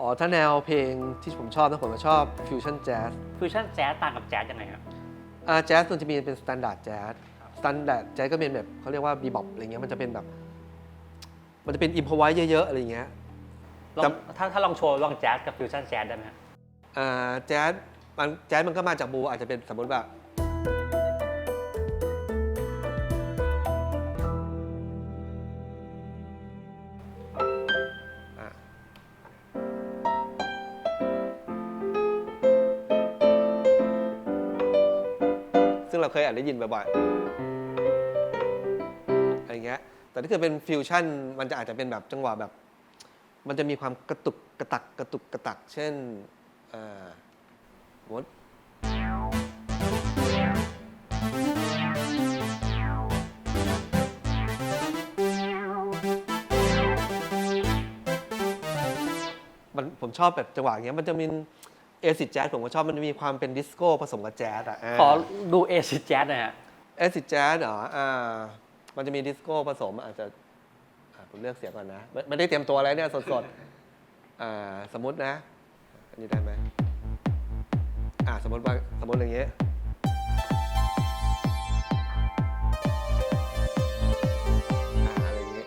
อ๋อถ้าแนวเพลงที่ผมชอบนะผมก็ชอบฟิวชั่นแจ๊สฟิวชั่นแจ๊สต่างกับแจ๊สยังไงครับอ่าแจ๊สมันจะมีเป็นสแตนดาร์ดแจ๊สสแตนดาร์ดแจ๊สก็เป็นแบบเขาเรียกว่าบีบอปอะไรเงี้ยมันจะเป็นแบบ มันจะเป็นอิมพอไว้เยอะๆอะไรเงี้ยลองถ้าถ้าลองโชว์ลองแจ๊สกับฟิวชั่นแจ๊สได้ไหมครับอ่าแจ๊สมันแจ๊สมันก็มาจากบูอาจจะเป็นสมมติแบบ เราเคยอ่านได้ยินบ่อยๆอะไรเงี้ยแต่ถ้าเกิดเป็นฟิวชั่นมันจะอาจจะเป็นแบบจังหวะแบบ มันจะมีความกระตุกกระตักกระตุกกระตัก เช่นอ่าสมมติมันผมชอบแบบจังหวะอย่างเงี้ยมันจะมี เอซิดแจ๊สผมก็ชอบมันจะมีความเป็นดิสโก้ผสมกับแจ๊สอะขอดูเอซิแจ๊สหนะฮะเอซิดแจ๊สเหรออ่า มันจะมีดิสโก้ผสมอาจจะอะผมเลือกเสียงก่อนนะไม่ไม่ได้เตรียมตัวอะไรเนี่ยสดๆอ่าสมมตินะ อันนี้ได้ไหมอ่าสมมติว่าสมมติอย่างเงี้ยอ่าอะไรอย่างเงี้ย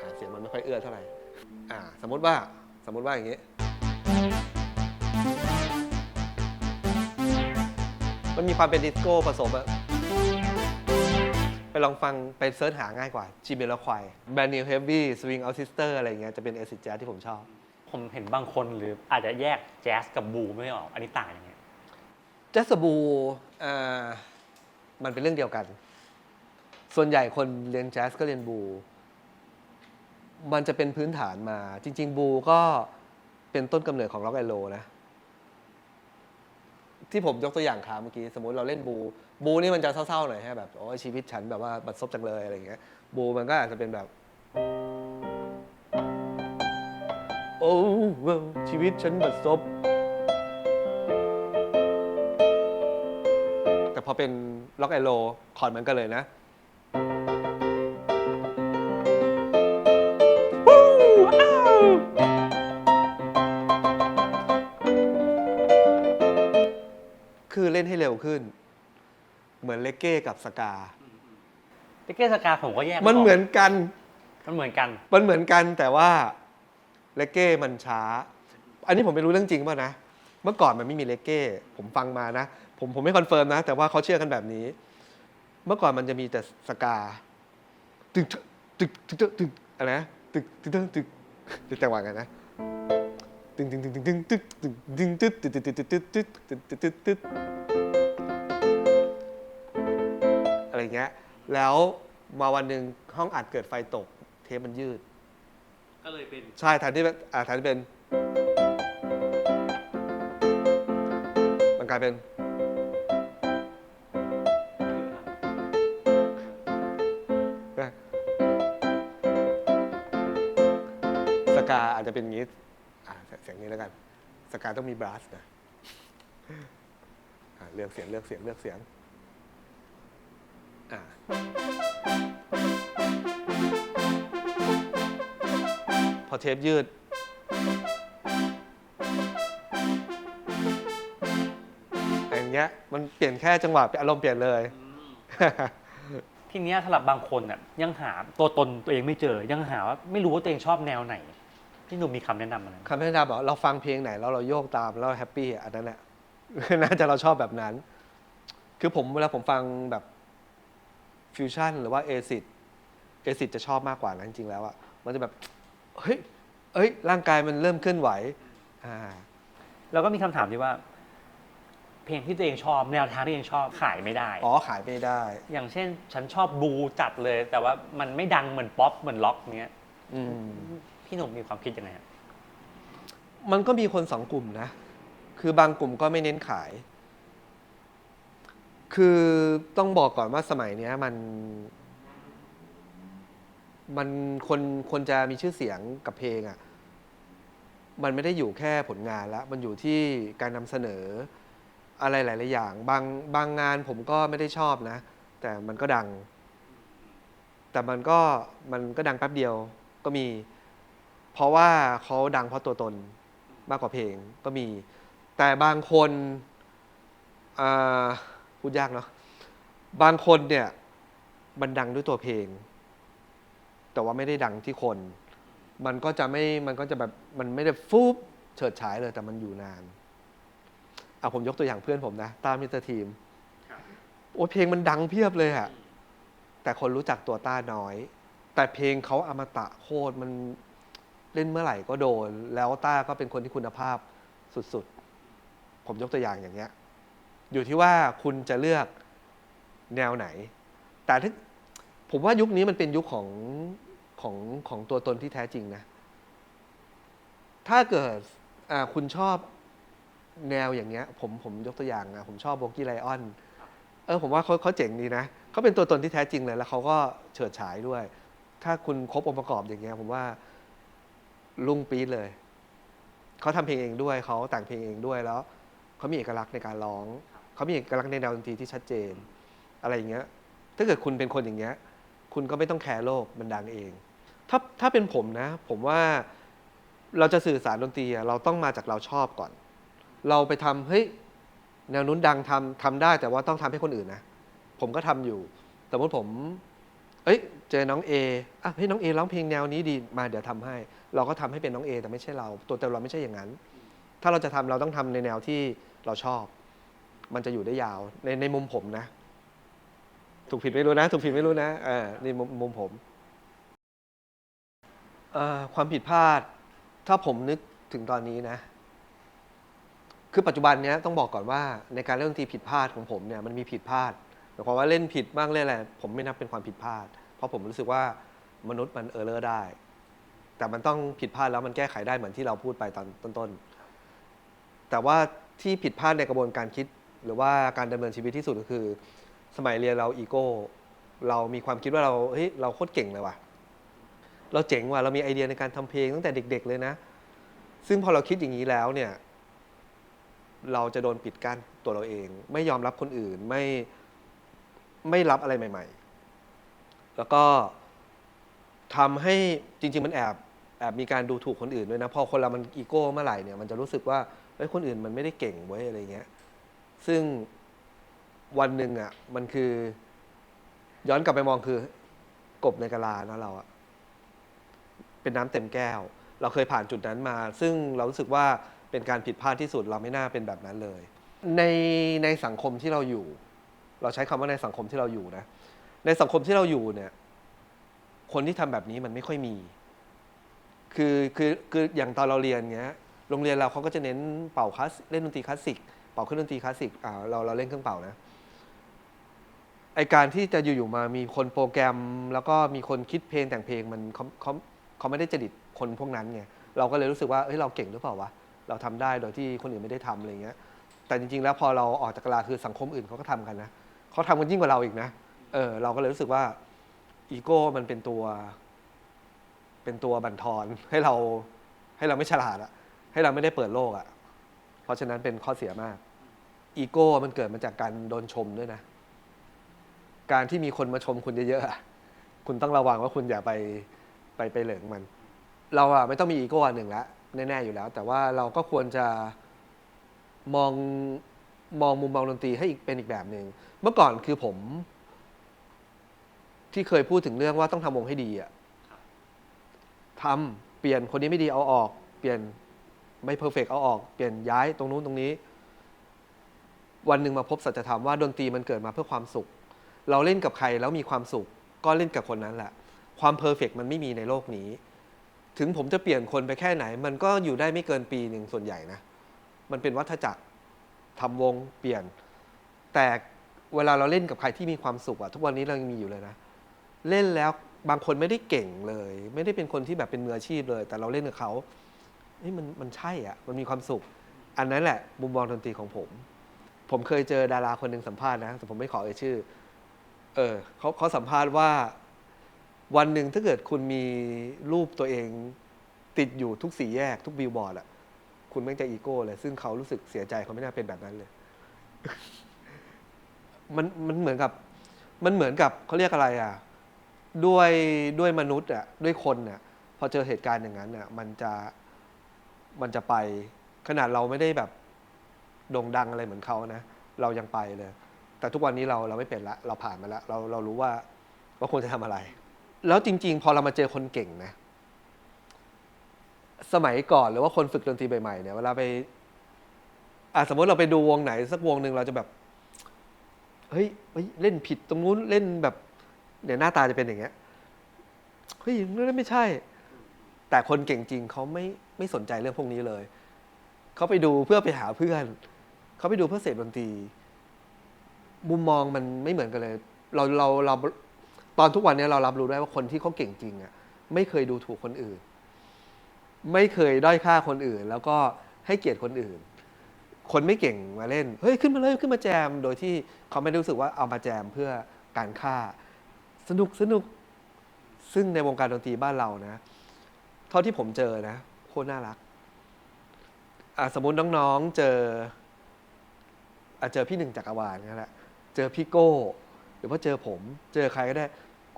อ่าเสียงมันไม่ค่อยเอื้อเท่าไหร่อ่าสมมติว่าสมมติว่าอย่างเงี้ย มันมีความเป็นดิสโก้ผสมอะไปลองฟังไปเซิร์ชหาง่ายกว่าจีเมลควายแบรนด์นิวเฮฟวี่สวิงเอาซิสเตอร์อะไรเงี้ยจะเป็นเอซิดแจ๊สที่ผมชอบ ผมเห็นบางคนหรืออาจจะแยกแจ๊สกับบูไม่ออก อันนี้ต่างยังไงแจ๊สบูอ่ามันเป็นเรื่องเดียวกัน ส่วนใหญ่คนเรียนแจ๊สก็เรียนบู มันจะเป็นพื้นฐานมา จริง ๆ บูก็เป็นต้นกำเนิดของร็อกไอโลนะ ที่ผมยกตัวอย่างขาเมื่อกี้ สมมติเราเล่นบู บูนี่มันจะเศร้าๆหน่อยฮะแบบโอ้ยชีวิตฉันแบบว่าบัดซบจังเลยอะไรอย่างเงี้ยบูมันก็อาจจะเป็นแบบ โอ้วชีวิตฉันบัดซบแต่พอเป็นล็อกไอโลคอร์ดเหมือนกันเลยนะ วขึ้น เหมือนเลกเก้กับสกาเตเกสกาผมก็แยกไมันเหมือนกัน มันเหมือนกัน มันเหมือนกันแต่ว่าเลกเก้มันช้า อันนี้ผมไม่รู้เรื่องจริงป่ะนะ เมื่อก่อนมันไม่มีเลกเก้ ผมฟังมานะ ผมผมไม่คอนเฟิร์มนะ แต่ว่าเขาเชื่อกันแบบนี้ เมื่อก่อนมันจะมีแต่สกา ตึกตึกตึกตึกตึกอะไรนะตึกตึกตึกตึกตึกจังหวะกันนะตึงตึงตึงตึงตึงตึกตึงตึงตึกตึกตึกตึกตึกตึกตึกตึกตึกตึกอะไรอย่าง เงี้ย แล้วมาวันหนึ่งห้องอัดเกิดไฟตก เทปมันยืด ก็เลยเป็นใช่แทนที่เป็นอ่าแทนที่เป็น มันกลายเป็นนะสกาอาจจะเป็นอย่างนี้อ่าเสียงนี้แล้วกัน สกาต้องมีบรัสนะอ่าเลือกเสียงเลือกเสียงเลือกเสียง อ่าพอเทปยืด อย่างเงี้ยมันเปลี่ยนแค่จังหวะอารมณ์เปลี่ยนเลย ทีเนี้ยสำหรับบางคนอะยังหาตัวตนตัวเองไม่เจอ ยังหาว่าไม่รู้ว่าตัวเองชอบแนวไหน พี่หนุ่มมีคำแนะนำอะไรไหมคำแนะนำบอกเราฟังเพลงไหนแล้วเราโยกตามแล้วเราแฮปปี้อะอันนั้นแหละ น่าจะเราชอบแบบนั้น คือผมเวลาผมฟังแบบ ฟิวชั่นหรือว่าเอซิดเอซิดจะชอบมากกว่านะจริงๆแล้วอะมันจะแบบ เฮ้ยเอ้ย ร่างกายมันเริ่มเคลื่อนไหวอ่าแล้วก็มีคำถามที่ว่า เพลงที่ตัวเองชอบแนวทางที่ตัวเองชอบขายไม่ได้ อ๋อขายไม่ได้ อย่างเช่น ฉันชอบบูจัดเลย แต่ว่ามันไม่ดังเหมือนป๊อปเหมือนล็อกเนี้ยอืม พี่หนุ่มมีความคิดยังไงฮะมันก็มีคนสองกลุ่มนะ คือบางกลุ่มก็ไม่เน้นขาย คือต้องบอกก่อนว่าสมัยเนี้ยมัน มันคนคนจะมีชื่อเสียงกับเพลงอะ่ะ มันไม่ได้อยู่แค่ผลงานล้วมันอยู่ที่การนำเสนออะไรหลาย ๆ อย่าง บางบางงานผมก็ไม่ได้ชอบนะ แต่มันก็ดัง แต่มันก็มันก็ดังแป๊บเดียวก็มี เพราะว่าเขาดังเพราะตัวตนมากกว่าเพลงก็มี แต่บางคนอ่า พูดยากเนาะบางคนเนี่ยมันดังด้วยตัวเพลง แต่ว่าไม่ได้ดังที่คน มันก็จะไม่มันก็จะแบบมันไม่ได้ฟูบเฉิดฉายเลยแต่มันอยู่นานเอาผมยกตัวอย่างเพื่อนผมนะตามมิสเตอร์ทีมโอ้เพลงมันดังเพียบเลยอะแต่คนรู้จักตัวต้าน้อย แต่เพลงเขาอมตะโคตรมันเล่นเมื่อไหร่ก็โดน แล้วต้าก็เป็นคนที่คุณภาพสุดๆ ผมยกตัวอย่างอย่างเงี้ย อยู่ที่ว่าคุณจะเลือกแนวไหน แต่ถ้าผมว่ายุคนี้มันเป็นยุคของของของตัวตนที่แท้จริงนะ ถ้าเกิดอ่าคุณชอบแนวอย่างเงี้ย ผมผมยกตัวอย่างนะผมชอบโบกี้ไลออนเออผมว่าเขาเขาเจ๋งดีนะเขาเป็นตัวตนที่แท้จริงเลย แล้วเขาก็เฉิดฉายด้วย ถ้าคุณครบองค์ประกอบอย่างเงี้ย ผมว่าลุงปี๊ดเลยเขาทำเพลงเองด้วยเขาแต่งเพลงเองด้วยแล้วเขามีเอกลักษณ์ในการร้อง เขามีเอกลักษณ์ในแนวดนตรีที่ชัดเจน อะไรอย่างเงี้ย ถ้าเกิดคุณเป็นคนอย่างเงี้ย คุณก็ไม่ต้องแคร์โลกมันดังเอง ถ้าถ้าเป็นผมนะ ผมว่าเราจะสื่อสารดนตรีเราต้องมาจากเราชอบก่อน เราไปทำเฮ้ยแนวนู้นดังทำทำได้แต่ว่าต้องทำให้คนอื่นนะ ผมก็ทำอยู่ สมมติผม เอ้ย เจอน้องเออะเฮ้ยน้องเอร้องเพลงแนวนี้ดีมาเดี๋ยวทำให้ เราก็ทำให้เป็นน้องเอแต่ไม่ใช่เรา ตัวแต่เราไม่ใช่อย่างนั้น ถ้าเราจะทำเราต้องทำในแนวที่เราชอบ มันจะอยู่ได้ยาวในในมุมผมนะ ถูกผิดไม่รู้นะ ถูกผิดไม่รู้นะเออในมุมมุมผมความผิดพลาด ถ้าผมนึกถึงตอนนี้นะ คือปัจจุบันเนี้ยต้องบอกก่อนว่าในการเล่นดนตรีผิดพลาดของผมเนี่ยมันมีผิดพลาดหมายความว่าเล่นผิดบ้างเล่นอะไรผมไม่นับเป็นความผิดพลาด เพราะผมรู้สึกว่ามนุษย์มันเออร์เลอร์ได้ แต่มันต้องผิดพลาดแล้วมันแก้ไขได้เหมือนที่เราพูดไปตอนต้นๆแต่ว่าที่ผิดพลาดในกระบวนการคิด หรือว่าการดำเนินชีวิตที่สุดก็คือ สมัยเรียนเราอีโก้ เรามีความคิดว่าเราเฮ้ยเราโคตรเก่งเลยว่ะ เราเจ๋งว่ะเรามีไอเดียในการทำเพลงตั้งแต่เด็ก ๆ เลยนะ ซึ่งพอเราคิดอย่างนี้แล้วเนี่ย เราจะโดนปิดกั้นตัวเราเอง ไม่ยอมรับคนอื่นไม่ไม่รับอะไรใหม่ ๆ แล้วก็ทำให้จริง ๆ มันแอบแอบมีการดูถูกคนอื่นด้วยนะ พอคนเรามันอีโก้เมื่อไหร่เนี่ยมันจะรู้สึกว่าเฮ้ยคนอื่นมันไม่ได้เก่งเว้ยอะไรเงี้ย ซึ่งวันหนึ่งอะ มันคือ ย้อนกลับไปมองคือกบในกะลานะเราอะเป็นน้ำเต็มแก้ว เราเคยผ่านจุดนั้นมา ซึ่งเรารู้สึกว่าเป็นการผิดพลาดที่สุดเราไม่น่าเป็นแบบนั้นเลย ในในสังคมที่เราอยู่ เราใช้คำว่าในสังคมที่เราอยู่นะ ในสังคมที่เราอยู่เนี่ย คนที่ทำแบบนี้มันไม่ค่อยมี คือคือคืออย่างตอนเราเรียนเงี้ย โรงเรียนเราเขาก็จะเน้นเป่าคลาสเล่นดนตรีคลาสสิก เป่าเครื่องดนตรีคลาสสิกเราเราเล่นเครื่องเป่านะไอการที่จะอยู่ๆมามีคนโปรแกรม แล้วก็มีคนคิดเพลงแต่งเพลงมันเขาเขาเขาไม่ได้จริตคนพวกนั้นไงเราก็เลยรู้สึกว่าเฮ้ยเราเก่งหรือเปล่าวะเราทำได้โดยที่คนอื่นไม่ได้ทำอะไรเงี้ย แต่จริงๆ แล้วพอเราออกจากกลาคือสังคมอื่นเขาก็ทำกันนะเขาทำกันยิ่งกว่าเราอีกนะเออเราก็เลยรู้สึกว่าอีโก้มันเป็นตัว เป็นตัวบั่นทอนให้เราให้เราไม่ฉลาดอะให้เราไม่ได้เปิดโลกอะ เพราะฉะนั้นเป็นข้อเสียมาก อีโก้มันเกิดมาจากการโดนชมด้วยนะ การที่มีคนมาชมคุณเยอะๆ คุณต้องระวังว่าคุณอย่าไปไปไปเหลิงมัน เราอะไม่ต้องมีอีโก้อันหนึ่งแล้วแน่ๆอยู่แล้ว แต่ว่าเราก็ควรจะมองมองมุมมองดนตรีให้อีกเป็นอีกแบบหนึ่ง เมื่อก่อนคือผม ที่เคยพูดถึงเรื่องว่าต้องทำวงให้ดีอะทำเปลี่ยนคนนี้ไม่ดีเอาออก เปลี่ยน ไม่เพอร์เฟกเอาออกเปลี่ยนย้ายตรงนู้นตรงนี้ วันหนึ่งมาพบสัจธรรมว่าดนตรีมันเกิดมาเพื่อความสุข เราเล่นกับใครแล้วมีความสุข ก็เล่นกับคนนั้นแหละ ความเพอร์เฟกมันไม่มีในโลกนี้ ถึงผมจะเปลี่ยนคนไปแค่ไหน มันก็อยู่ได้ไม่เกินปีหนึ่งส่วนใหญ่นะ มันเป็นวัฏจักรทำวงเปลี่ยน แต่เวลาเราเล่นกับใครที่มีความสุขอะทุกวันนี้เรายังมีอยู่เลยนะ เล่นแล้วบางคนไม่ได้เก่งเลย ไม่ได้เป็นคนที่แบบเป็นมืออาชีพเลย แต่เราเล่นกับเขา เฮ้ยมันมันใช่อะมันมีความสุข อันนั้นแหละมุมมองดนตรีของผม ผมเคยเจอดาราคนหนึ่งสัมภาษณ์นะแต่ผมไม่ขอเอ่ยชื่อ เออเขาเขาสัมภาษณ์ว่า วันหนึ่งถ้าเกิดคุณมีรูปตัวเองติดอยู่ทุกสี่แยกทุกบิลบอร์ดอะคุณแม่งจะอีโก้เลยซึ่งเขารู้สึกเสียใจเขาไม่น่าเป็นแบบนั้นเลย มันมันเหมือนกับ มันเหมือนกับเขาเรียกอะไรอะ ด้วยด้วยมนุษย์อะ ด้วยคนอะ พอเจอเหตุการณ์อย่างนั้นอะ มันจะ มันจะไป ขนาดเราไม่ได้แบบโด่งดังอะไรเหมือนเขานะ เรายังไปเลย แต่ทุกวันนี้เราเราไม่เป็นละเราผ่านมาแล้วเราเรารู้ว่าว่าควรจะทำอะไร แล้วจริง ๆ พอเรามาเจอคนเก่งนะ สมัยก่อนหรือว่าคนฝึกดนตรีใหม่ๆเนี่ยเวลาไปอะสมมติเราไปดูวงไหน สักวงหนึ่งเราจะแบบเฮ้ยเฮ้ยเล่นผิดตรงนู้นเล่นแบบเนี่ยหน้าตาจะเป็นอย่างเงี้ยเฮ้ยนั่นไม่ใช่ แต่คนเก่งจริงเขาไม่ไม่สนใจเรื่องพวกนี้เลย เขาไปดูเพื่อไปหาเพื่อน เขาไปดูเพื่อเสพดนตรี มุมมองมันไม่เหมือนกันเลย เราเราเราตอนทุกวันนี้เรารับรู้ได้ว่าคนที่เขาเก่งจริงอะไม่เคยดูถูกคนอื่น ไม่เคยด้อยค่าคนอื่น แล้วก็ให้เกียรติคนอื่น คนไม่เก่งมาเล่น เฮ้ยขึ้นมาเลยขึ้นมาแจม โดยที่เขาไม่รู้สึกว่าเอามาแจมเพื่อการฆ่า สนุกสนุก ซึ่งในวงการดนตรีบ้านเรานะ เท่าที่ผมเจอนะโคตรน่ารักอะสมมติน้องๆเจออะเจอพี่หนึ่งจักรวาลนี่แหละเจอพี่โก้ หรือว่าเจอผม เจอใครก็ได้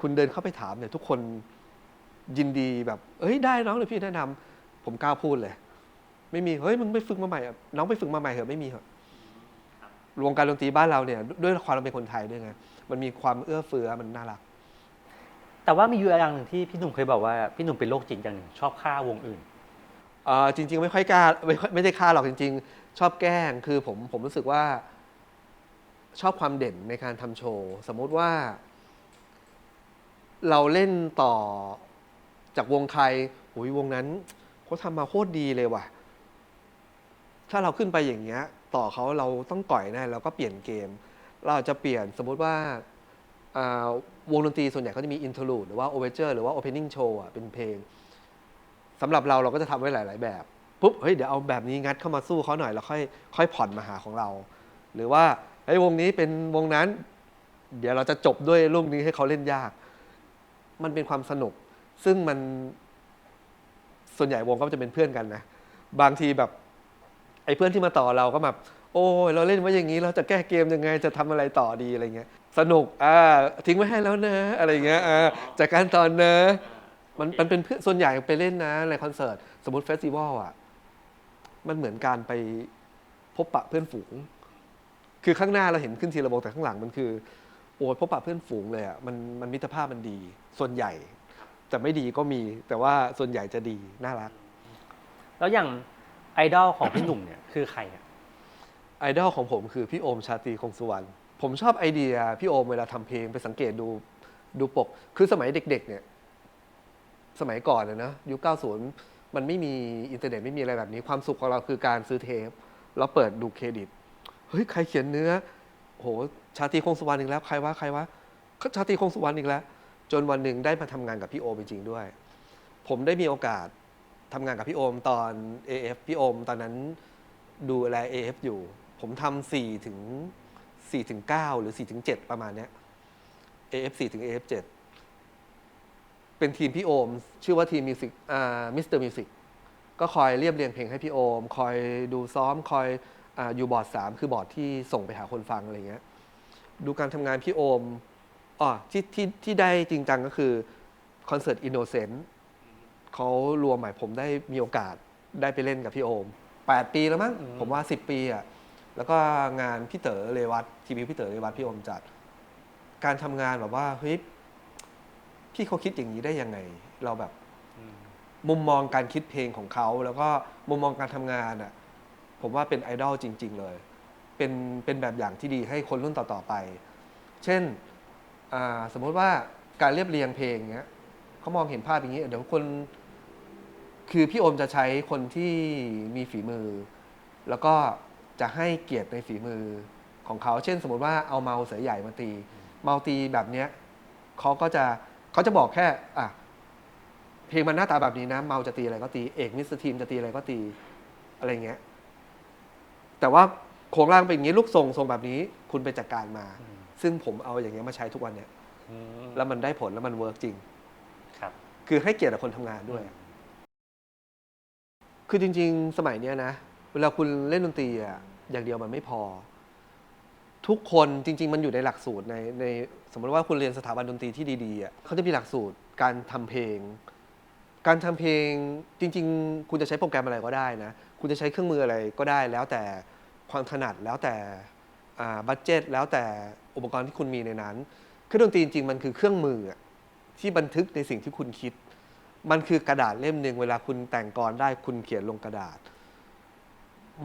คุณเดินเข้าไปถามเนี่ยทุกคนยินดีแบบเอ้ยได้น้องเลยพี่แนะนำผมกล้าพูดเลย ไม่มีเฮ้ยมึงไปฝึกมาใหม่อะน้องไปฝึกมาใหม่เหอะไม่มีเหอะวงการดนตรีบ้านเราเนี่ย ด้วยความเราเป็นคนไทยด้วยไงมันมีความเอื้อเฟื้อมันน่ารัก แต่ว่ามีอยู่อย่างหนึ่งที่พี่หนุ่มเคยบอกว่าพี่หนุ่มเป็นโรคจิตอย่างหนึ่งชอบฆ่าวงอื่น เอ่อจริง ๆ ไม่ค่อยกล้าไม่ค่อยไม่ได้ค่าหรอกจริง ๆ ชอบแกล้งคือผมผมรู้สึกว่า ชอบความเด่นในการทำโชว์สมมุติว่า เราเล่นต่อจากวงใครโอ้ยวงนั้นเขาทำมาโคตรดีเลยว่ะ ถ้าเราขึ้นไปอย่างเงี้ย ต่อเขาเราต้องก่อยแน่เราก็เปลี่ยนเกม เราอาจจะเปลี่ยนสมมุติว่า วงดนตรีส่วนใหญ่เขาจะมีอิน r ท l u d e หรือว่าโอเวอร์เจอร์หรือว่าโอเพนนิ่งโชว์อะเป็นเพลงสำหรับเราเราก็จะทำไว้หลาย ๆ แบบปุ๊บเฮ้ยเดี๋ยวเอาแบบนี้งัดเข้ามาสู้เขาหน่อยแล้วค่อยค่อยผ่อนมาหาของเรา หรือว่าเฮ้วงนี้เป็นวงนั้น เดี๋ยวเราจะจบด้วยลูกนี้ให้เขาเล่นยาก มันเป็นความสนุก ซึ่งมันส่วนใหญ่วงก็จะเป็นเพื่อนกันนะ บางทีแบบไอ้เพื่อนที่มาต่อเราก็แบบโอ้ยเราเล่นไว้อย่างนี้เราจะแก้เกมยังไงจะทำอะไรต่อดีอะไรเงี้ย สนุกอ่าทิ้งไว้ให้แล้วนะ อะไรเงี้ยอ่าจากการตอนนะมันมันเป็นเพื่อนส่วนใหญ่ไปเล่นนะในคอนเสิร์ต สมมติเฟสติวัลอะ มันเหมือนการไปพบปะเพื่อนฝูง คือข้างหน้าเราเห็นขึ้นทีละวงแต่ข้างหลังมันคือ โอ้ยพบปะเพื่อนฝูงเลยอะมันมันมิตรภาพมันดี ส่วนใหญ่ แต่ไม่ดีก็มี แต่ว่าส่วนใหญ่จะดีน่ารัก แล้วอย่างไอดอลของพี่หนุ่มเนี่ยคือใครอะไอดอลของผมคือพี่โอมชาตรีคงสุวรรณ ผมชอบไอเดียพี่โอมเวลาทำเพลงไปสังเกตดูดูปก คือสมัยเด็ก ๆ เนี่ย สมัยก่อนนะนะยุค 90 มันไม่มีอินเทอร์เน็ตไม่มีอะไรแบบนี้ ความสุขของเราคือการซื้อเทปแล้วเปิดดูเครดิต เฮ้ย ใครเขียนเนื้อ โห ชาตรีคงสุวรรณอีกแล้ว ใครวะ ใครวะ ชาตรีคงสุวรรณอีกแล้ว จนวันหนึ่งได้มาทำงานกับพี่โอมจริงๆด้วย ผมได้มีโอกาสทำงานกับพี่โอมตอน AF พี่โอมตอนนั้นดูแล AF อยู่ ผมทำสี่ถึง สี่ถึงเก้าหรือสี่ถึงเจ็ดประมาณเนี้ย AF สี่ถึง AF เจ็ดเป็นทีมพี่โอม ชื่อว่าทีมมิวสิกอ่ามิสเตอร์มิวสิกก็คอยเรียบเรียงเพลงให้พี่โอม คอยดูซ้อมคอยอาอยู่บอร์ดสามคือบอร์ดที่ส่งไปหาคนฟังอะไรเงี้ยดูการทำงานพี่โอมอ๋อที่ที่ที่ได้จริงจังก็คือคอนเสิร์ตอินโนเซนต์เขารวมใหม่ผมได้มีโอกาสได้ไปเล่นกับพี่โอม 8 ปีแล้วมั้งอืมผมว่า 10 ปีอะ แล้วก็งานพี่เต๋อเรวัตทีวีพี่เต๋อเรวัตพี่โอมจัด การทำงานแบบว่าเฮ้ยพี่เขาคิดอย่างนี้ได้ยังไง เราแบบมุมมองการคิดเพลงของเขา แล้วก็มุมมองการทำงานอะผมว่าเป็นไอดอลจริง ๆ เลย เป็นเป็นแบบอย่างที่ดีให้คนรุ่นต่อๆไป เช่นอ่าสมมติว่าการเรียบเรียงเพลงเงี้ยเขามองเห็นภาพอย่างนี้ เดี๋ยวคน คือพี่โอมจะใช้คนที่มีฝีมือ แล้วก็ จะให้เกียรติในฝีมือของเขา เช่นสมมติว่าเอาเมาเสือใหญ่มาตี เมาตีแบบเนี้ยเขาก็จะเขาจะบอกแค่อะเพลงมันหน้าตาแบบนี้นะ เมาจะตีอะไรก็ตี เอกมิสเตอร์ทีมจะตีอะไรก็ตี อะไรเงี้ย แต่ว่าโครงร่างเป็นอย่างนี้ลูกทรงทรงแบบนี้ คุณไปจัดการมาอืมซึ่งผมเอาอย่างเงี้ยมาใช้ทุกวันเนี่ยอืมแล้วมันได้ผลแล้วมันเวิร์กจริง ครับ คือให้เกียรติกับคนทำงานด้วย คือจริง ๆ สมัยเนี้ยนะ เวลาคุณเล่นดนตรีอะอย่างเดียวมันไม่พอ ทุกคนจริง ๆ มันอยู่ในหลักสูตรในในสมมติว่าคุณเรียนสถาบันดนตรีที่ดีๆอะเขาจะมีหลักสูตรการทำเพลง การทำเพลงจริง ๆ คุณจะใช้โปรแกรมอะไรก็ได้นะ คุณจะใช้เครื่องมืออะไรก็ได้ แล้วแต่ความถนัดแล้วแต่บัตเจตแล้วแต่อุปกรณ์ที่คุณมีในนั้นเครื่องดนตรีจริงๆมันคือเครื่องมือที่บันทึกในสิ่งที่คุณคิด มันคือกระดาษเล่มหนึ่งเวลาคุณแต่งกรได้คุณเขียนลงกระดาษ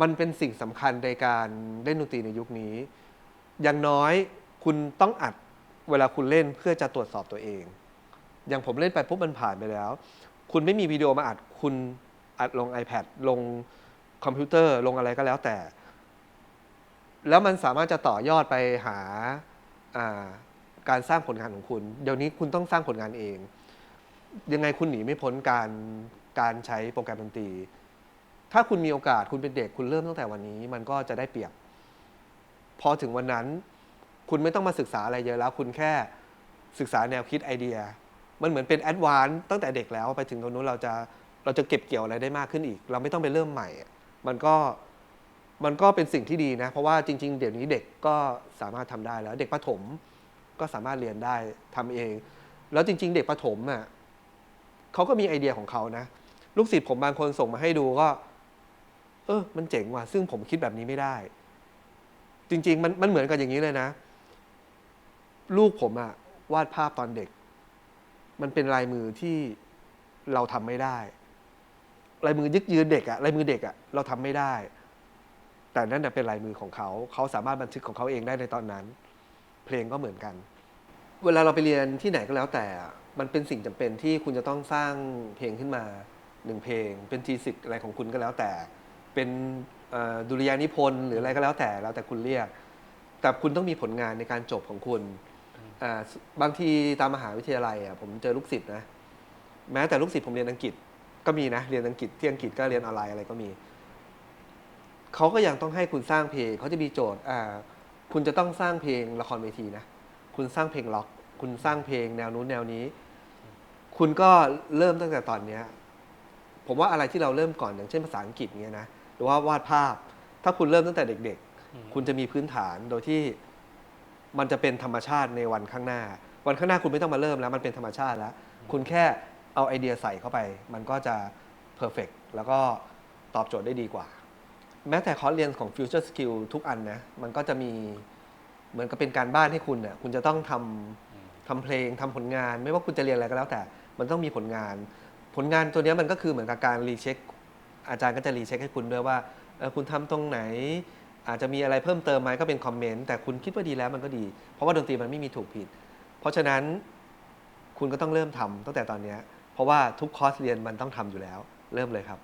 มันเป็นสิ่งสำคัญในการเล่นดนตรีในยุคนี้ อย่างน้อยคุณต้องอัดเวลาคุณเล่นเพื่อจะตรวจสอบตัวเอง อย่างผมเล่นไปปุ๊บมันผ่านไปแล้ว คุณไม่มีวิดีโอมาอัดคุณอัดลง iPad ลงคอมพิวเตอร์ลงอะไรก็แล้วแต่ แล้วมันสามารถจะต่อยอดไปหาาการสร้างผลงานของคุณ เดี๋ยวนี้คุณต้องสร้างผลงานเอง ยังไงคุณหนีไม่พ้นการการใช้โปรแกรมดนตรี ถ้าคุณมีโอกาสคุณเป็นเด็กคุณเริ่มตั้งแต่วันนี้ มันก็จะได้เปรียบ พอถึงวันนั้น คุณไม่ต้องมาศึกษาอะไรเยอะแล้ว คุณแค่ศึกษาแนวคิดไอเดีย มันเหมือนเป็นแอดวานซ์ตั้งแต่เด็กแล้วไปถึงตรงนู้นเราจะเราจะเก็บเกี่ยวอะไรได้มากขึ้นอีก เราไม่ต้องไปเริ่มใหม่ มันก็มันก็เป็นสิ่งที่ดีนะ เพราะว่าจริง ๆ เดี๋ยวนี้เด็กก็สามารถทำได้แล้ว เด็กประถมก็สามารถเรียนได้ทำเอง แล้วจริง ๆ เด็กประถมอะเขาก็มีไอเดียของเขานะ ลูกศิษย์ผมบางคนส่งมาให้ดูก็ เออมันเจ๋งว่ะซึ่งผมคิดแบบนี้ไม่ได้ จริง ๆ มันมันเหมือนกันอย่างนี้เลยนะ ลูกผมอะวาดภาพตอนเด็ก มันเป็นลายมือที่เราทำไม่ได้ลายมือยึกยืนเด็กอะลายมือเด็กอะเราทำไม่ได้ แต่นั่นเป็นลายมือของเขาเขาสามารถบันทึกของเขาเองได้ในตอนนั้น เพลงก็เหมือนกัน เวลาเราไปเรียนที่ไหนก็แล้วแต่ มันเป็นสิ่งจำเป็นที่คุณจะต้องสร้างเพลงขึ้นมาหนึ่งเพลง เป็นทีสิทธ์อะไรของคุณก็แล้วแต่ เป็นเอ่อดุริยางค์นิพนธ์หรืออะไรก็แล้วแต่แล้วแต่คุณเรียก แต่คุณต้องมีผลงานในการจบของคุณอ่าบางทีตามมหาวิทยาลัยอะผมเจอลูกศิษย์นะแม้แต่ลูกศิษย์ผมเรียนอังกฤษ ก็มีนะเรียนอังกฤษที่อังกฤษก็เรียนออนไลน์อะไรก็มีเขาก็ยังต้องให้คุณสร้างเพลงเขาจะมีโจทย์อ่าคุณจะต้องสร้างเพลงละครเวทีนะคุณสร้างเพลงล็อก คุณสร้างเพลงแนวนู้นแนวนี้ คุณก็เริ่มตั้งแต่ตอนเนี้ยผมว่าอะไรที่เราเริ่มก่อนอย่างเช่นภาษาอังกฤษเงี้ยนะห รือว่าวาดภาพ ถ้าคุณเริ่มตั้งแต่เด็ก ๆ คุณจะมีพื้นฐานโดยที่มันจะเป็นธรรมชาติในวันข้างหน้า วันข้างหน้าคุณไม่ต้องมาเริ่มแล้ว มันเป็นธรรมชาติแล้ว คุณแค่เอาไอเดียใส่เข้าไป มันก็จะเพอร์เฟกแล้วก็ตอบโจทย์ได้ดีกว่า แม้แต่คอร์สเรียนของ Future Skill ทุกอันนะมันก็จะมีเหมือนกับเป็นการบ้านให้คุณเนี่ยคุณจะต้องทำทำเพลงทำผลงาน ไม่ว่าคุณจะเรียนอะไรก็แล้วแต่ มันต้องมีผลงาน ผลงานตัวเนี้ยมันก็คือเหมือนกับการรีเช็ค อาจารย์ก็จะรีเช็คให้คุณด้วยว่าคุณทำตรงไหน อาจจะมีอะไรเพิ่มเติมไหมก็เป็นคอมเมนต์แต่คุณคิดว่าดีแล้วมันก็ดี เพราะว่าดนตรีมันไม่มีถูกผิด เพราะฉะนั้นคุณก็ต้องเริ่มทำตั้งแต่ตอนนี้เพราะว่าทุกคอร์สเรียนมันต้องทำอยู่แล้ว เริ่มเลยครับ